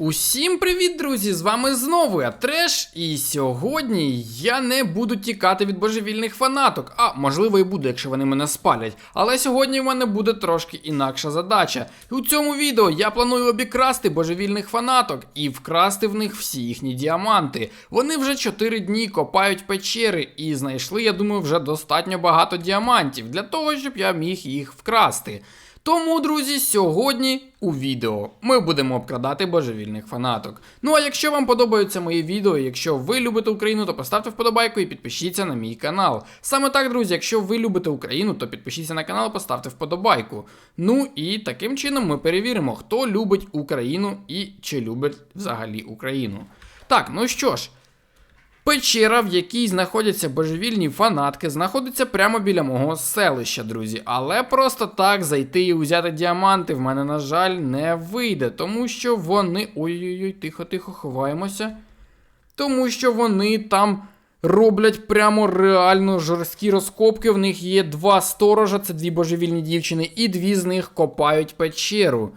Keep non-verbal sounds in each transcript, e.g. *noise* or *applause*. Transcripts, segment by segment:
Усім привіт, друзі! З вами знову я Треш, і сьогодні я не буду тікати від божевільних фанаток. А можливо і буду, якщо вони мене спалять. Але сьогодні в мене буде трошки інакша задача. У цьому відео я планую обікрасти божевільних фанаток і вкрасти в них всі їхні діаманти. Вони вже 4 дні копають печери і знайшли, я думаю, вже достатньо багато діамантів для того, щоб я міг їх вкрасти. Тому, друзі, сьогодні у відео ми будемо обкрадати божевільних фанаток. Ну а якщо вам подобаються мої відео, якщо ви любите Україну, то поставте вподобайку і підпишіться на мій канал. Саме так, друзі, якщо ви любите Україну, то підпишіться на канал, поставте вподобайку. Ну і таким чином ми перевіримо, хто любить Україну і чи любить взагалі Україну. Так, ну що ж. Печера, в якій знаходяться божевільні фанатки, знаходиться прямо біля мого селища, друзі. Але просто так зайти і взяти діаманти в мене, на жаль, не вийде, тому що вони. Ой-ой-ой, тихо-тихо, ховаємося. Тому що вони там роблять прямо реально жорсткі розкопки. В них є два сторожа, це дві божевільні дівчини, і дві з них копають печеру.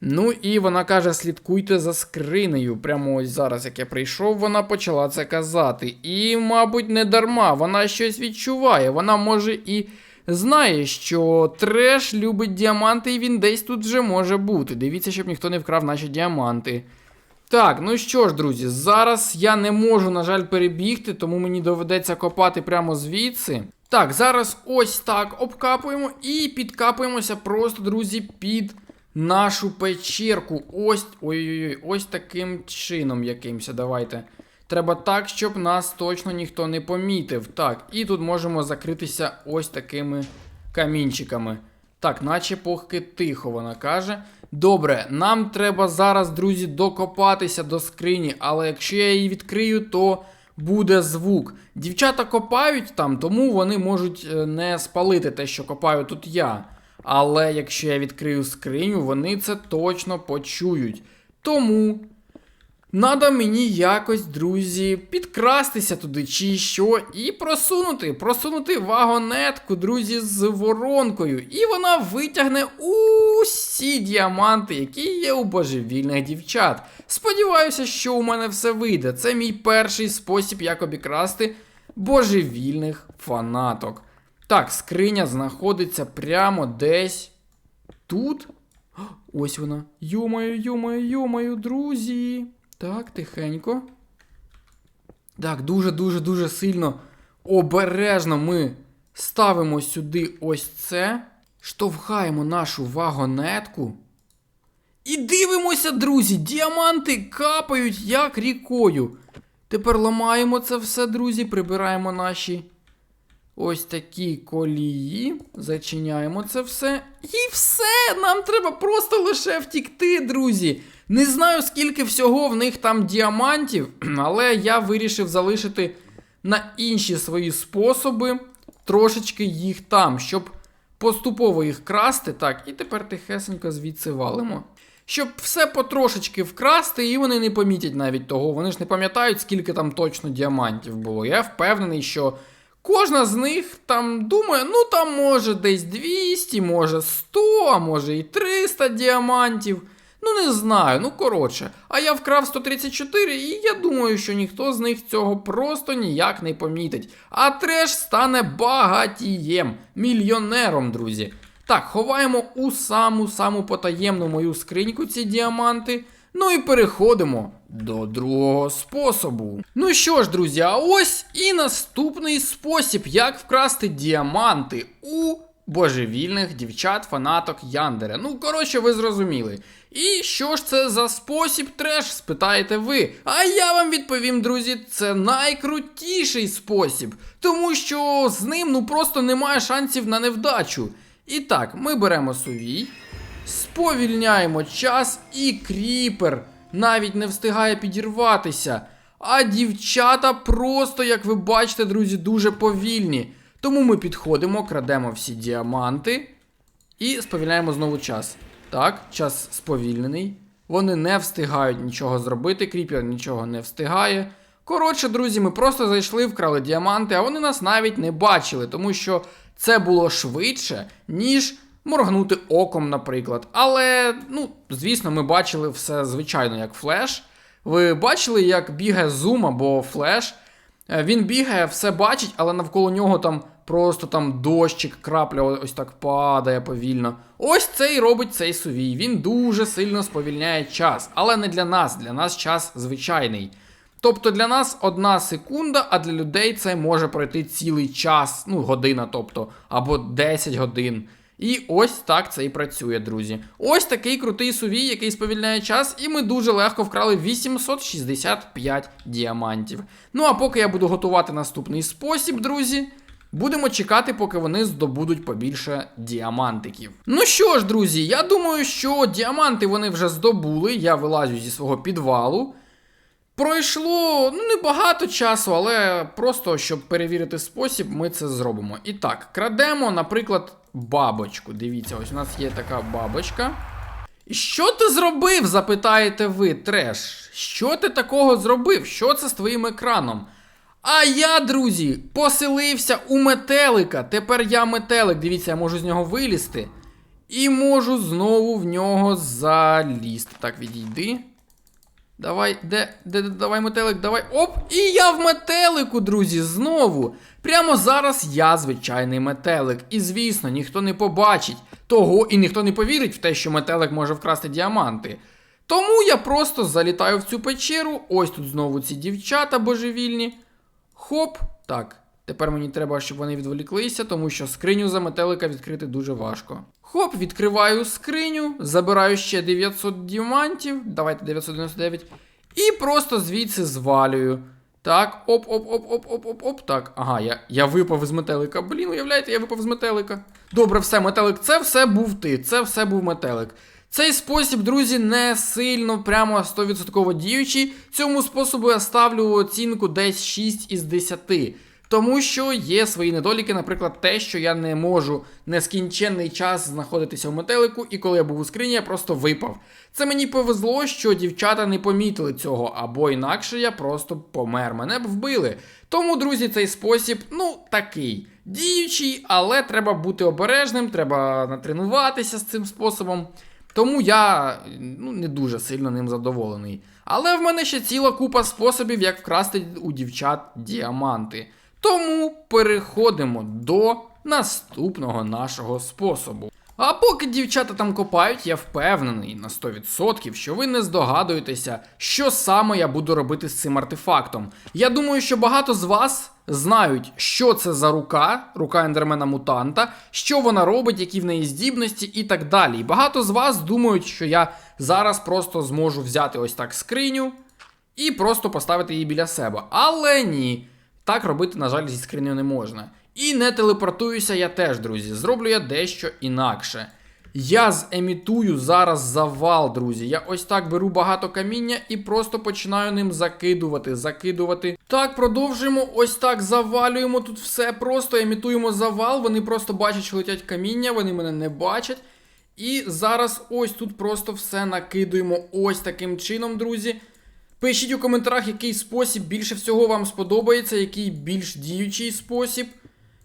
Ну і вона каже: слідкуйте за скринею. Прямо ось зараз, як я прийшов, вона почала це казати. І, мабуть, не дарма, вона щось відчуває. Вона може і знає, що треш любить діаманти, і він десь тут вже може бути. Дивіться, щоб ніхто не вкрав наші діаманти. Так, ну що ж, друзі, зараз я не можу, на жаль, перебігти, тому мені доведеться копати прямо звідси. Так, зараз ось так обкапуємо і підкапуємося просто, друзі, під нашу печерку. Ось. Ой-ой-ой, ось таким чином якимось. Давайте. Треба так, щоб нас точно ніхто не помітив. Так, і тут можемо закритися ось такими камінчиками. Так, наче поки тихо, вона каже. Добре, нам треба зараз, друзі, докопатися до скрині, але якщо я її відкрию, то буде звук. Дівчата копають там, тому вони можуть е, не спалити те, що копаю тут я. Але якщо я відкрию скриню, вони це точно почують. Тому Надо мені якось, друзі, підкрастися туди чи що, і просунути, просунути вагонетку, друзі, з воронкою. І вона витягне усі діаманти, які є у божевільних дівчат. Сподіваюся, що у мене все вийде. Це мій перший спосіб, як обікрасти божевільних фанаток. Так, скриня знаходиться прямо десь тут. Ось вона. Йомаю, йомаю, йомаю, друзі. Так, тихенько. Так, дуже-дуже-дуже сильно обережно ми ставимо сюди ось це. Штовхаємо нашу вагонетку. І дивимося, друзі, діаманти капають як рікою. Тепер ламаємо це все, друзі, прибираємо наші ось такі колії. Зачиняємо це все. І все! Нам треба просто лише втікти, друзі. Не знаю, скільки всього в них там діамантів, *clears throat* але я вирішив залишити на інші свої способи трошечки їх там, щоб поступово їх красти. Так, і тепер тихесенько звідси валимо. Щоб все потрошечки вкрасти, і вони не помітять навіть того. Вони ж не пам'ятають, скільки там точно діамантів було. Я впевнений, що кожна з них там думає, ну там може десь 200, може 100, а може і 300 діамантів. Ну, не знаю, ну коротше. А я вкрав 134, і я думаю, що ніхто з них цього просто ніяк не помітить. А треш стане багатієм, мільйонером, друзі. Так, ховаємо у саму-саму потаємну мою скриньку ці діаманти. Ну і переходимо до другого способу. Ну що ж, друзі, а ось і наступний спосіб, як вкрасти діаманти у божевільних дівчат, фанаток Яндера. Ну, коротше, ви зрозуміли. І що ж це за спосіб треш, спитаєте ви? А я вам відповім, друзі, це найкрутіший спосіб, тому що з ним ну просто немає шансів на невдачу. І так, ми беремо сувій, сповільняємо час, і кріпер навіть не встигає підірватися. А дівчата просто, як ви бачите, друзі, дуже повільні. Тому ми підходимо, крадемо всі діаманти і сповільняємо знову час. Так, час сповільнений. Вони не встигають нічого зробити, кріпер нічого не встигає. Коротше, друзі, ми просто зайшли, вкрали діаманти, а вони нас навіть не бачили, тому що це було швидше, ніж моргнути оком, наприклад. Але, ну, звісно, ми бачили все звичайно як флеш. Ви бачили, як бігає зум або флеш. Е, Він бігає, все бачить, але навколо нього там просто там дощик, крапля ось так падає повільно. Ось це і робить цей сувій. Він дуже сильно сповільняє час, але не для нас, для нас час звичайний. Тобто для нас одна секунда, а для людей це може пройти цілий час, ну, година, тобто, або 10 годин. І ось так це і працює, друзі. Ось такий крутий сувій, який сповільняє час, і ми дуже легко вкрали 865 діамантів. Ну а поки я буду готувати наступний спосіб, друзі. Будемо чекати, поки вони здобудуть побільше діамантиків. Ну що ж, друзі, я думаю, що діаманти вони вже здобули. Я вилазю зі свого підвалу. Пройшло ну небагато часу, але просто щоб перевірити спосіб, ми це зробимо. І так, крадемо, наприклад, бабочку. Дивіться, ось у нас є така бабочка. Що ти зробив? запитаєте ви, треш. Що ти такого зробив? Що це з твоїм екраном? А я, друзі, поселився у метелика. Тепер я метелик. Дивіться, я можу з нього вилізти. І можу знову в нього залізти. Так, відійди. Давай, де, де, де, давай метелик, давай. Оп! І я в метелику, друзі, знову. Прямо зараз я звичайний метелик. І звісно, ніхто не побачить того, і ніхто не повірить в те, що метелик може вкрасти діаманти. Тому я просто залітаю в цю печеру. Ось тут знову ці дівчата божевільні. Хоп. Так. Тепер мені треба, щоб вони відволіклися, тому що скриню за метелика відкрити дуже важко. Хоп, відкриваю скриню, забираю ще 900 діамантів. Давайте 999. І просто звідси звалюю. Так, оп, оп, оп, оп, оп, оп, оп. Так, ага, я, я випав з метелика. Блін, уявляєте, я випав з метелика. Добре, все, метелик, це все був ти, це все був метелик. Цей спосіб, друзі, не сильно прямо 100% діючий. Цьому способу я ставлю оцінку десь 6 із 10. Тому що є свої недоліки, наприклад, те, що я не можу нескінченний час знаходитися в метелику, і коли я був у скрині, я просто випав. Це мені повезло, що дівчата не помітили цього, або інакше я просто помер. Мене б вбили. Тому, друзі, цей спосіб, ну, такий. Діючий, але треба бути обережним, треба натренуватися з цим способом. Тому я ну, не дуже сильно ним задоволений. Але в мене ще ціла купа способів, як вкрасти у дівчат діаманти. Тому переходимо до наступного нашого способу. А поки дівчата там копають, я впевнений на 100%, що ви не здогадуєтеся, що саме я буду робити з цим артефактом. Я думаю, що багато з вас знають, що це за рука, рука ендермена мутанта, що вона робить, які в неї здібності і так далі. І багато з вас думають, що я зараз просто зможу взяти ось так скриню і просто поставити її біля себе. Але ні. Так робити, на жаль, зі скринею не можна. І не телепортуюся я теж, друзі. Зроблю я дещо інакше. Я земітую зараз завал, друзі. Я ось так беру багато каміння і просто починаю ним закидувати, закидувати. Так, продовжуємо. Ось так завалюємо тут все. Просто емітуємо завал. Вони просто бачать, що летять каміння, вони мене не бачать. І зараз ось тут просто все накидуємо ось таким чином, друзі. Пишіть у коментарях, який спосіб більше всього вам сподобається, який більш діючий спосіб.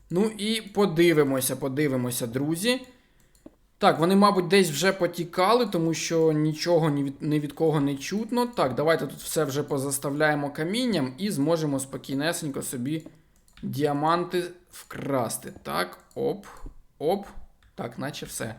Ну і подивимося, подивимося, друзі. Так, вони, мабуть, десь вже потікали, тому що нічого ні від, ні від кого не чутно. Так, давайте тут все вже позаставляємо камінням і зможемо спокійнесенько собі діаманти вкрасти. Так, оп, оп. Так, наче все.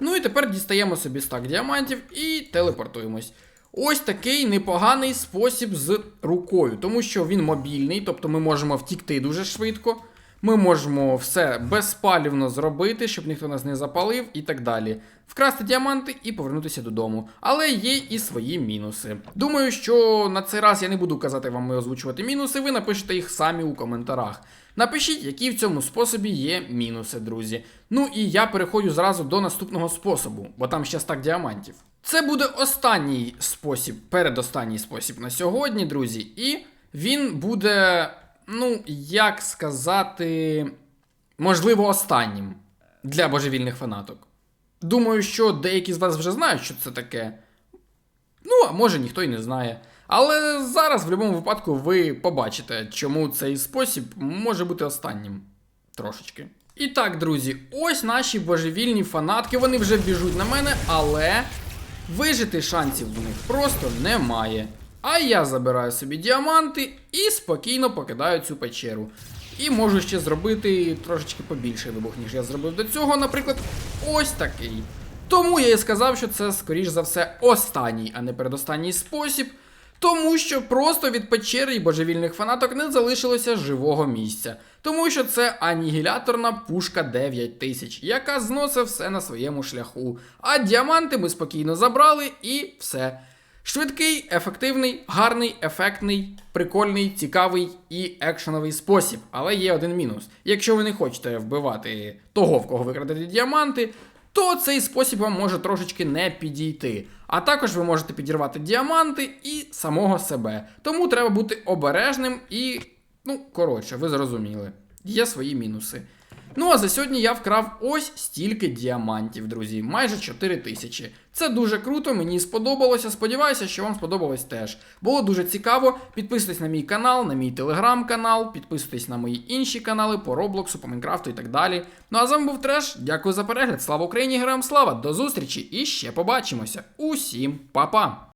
Ну і тепер дістаємо собі стак діамантів і телепортуємось. Ось такий непоганий спосіб з рукою, тому що він мобільний, тобто ми можемо втікти дуже швидко. Ми можемо все безпалівно зробити, щоб ніхто нас не запалив і так далі. Вкрасти діаманти і повернутися додому. Але є і свої мінуси. Думаю, що на цей раз я не буду казати вам і озвучувати мінуси, ви напишете їх самі у коментарях. Напишіть, які в цьому способі є мінуси, друзі. Ну і я переходжу зразу до наступного способу, бо там ще стак діамантів. Це буде останній спосіб, передостанній спосіб на сьогодні, друзі, і він буде, ну, як сказати, можливо, останнім для божевільних фанаток. Думаю, що деякі з вас вже знають, що це таке. Ну, а може ніхто й не знає. Але зараз, в будь-якому випадку, ви побачите, чому цей спосіб може бути останнім. Трошечки. І так, друзі, ось наші божевільні фанатки, вони вже біжуть на мене, але вижити шансів в них просто немає. А я забираю собі діаманти і спокійно покидаю цю печеру. І можу ще зробити трошечки побільший вибух, ніж я зробив до цього, наприклад, ось такий. Тому я і сказав, що це, скоріш за все, останній, а не передостанній спосіб. Тому що просто від печери і божевільних фанаток не залишилося живого місця. Тому що це анігіляторна пушка 9000, яка зносить все на своєму шляху. А діаманти ми спокійно забрали і все. Швидкий, ефективний, гарний, ефектний, прикольний, цікавий і екшеновий спосіб. Але є один мінус. Якщо ви не хочете вбивати того, в кого ви діаманти, то цей спосіб вам може трошечки не підійти. А також ви можете підірвати діаманти і самого себе. Тому треба бути обережним і, ну, коротше, ви зрозуміли. Є свої мінуси. Ну а за сьогодні я вкрав ось стільки діамантів, друзі, майже 4 тисячі. Це дуже круто, мені сподобалося. Сподіваюся, що вам сподобалось теж. Було дуже цікаво. Підписуйтесь на мій канал, на мій телеграм-канал, підписуйтесь на мої інші канали по Роблоксу, по Майнкрафту і так далі. Ну а з вами був Треш. Дякую за перегляд. Слава Україні, героям слава! До зустрічі і ще побачимося. Усім па-па!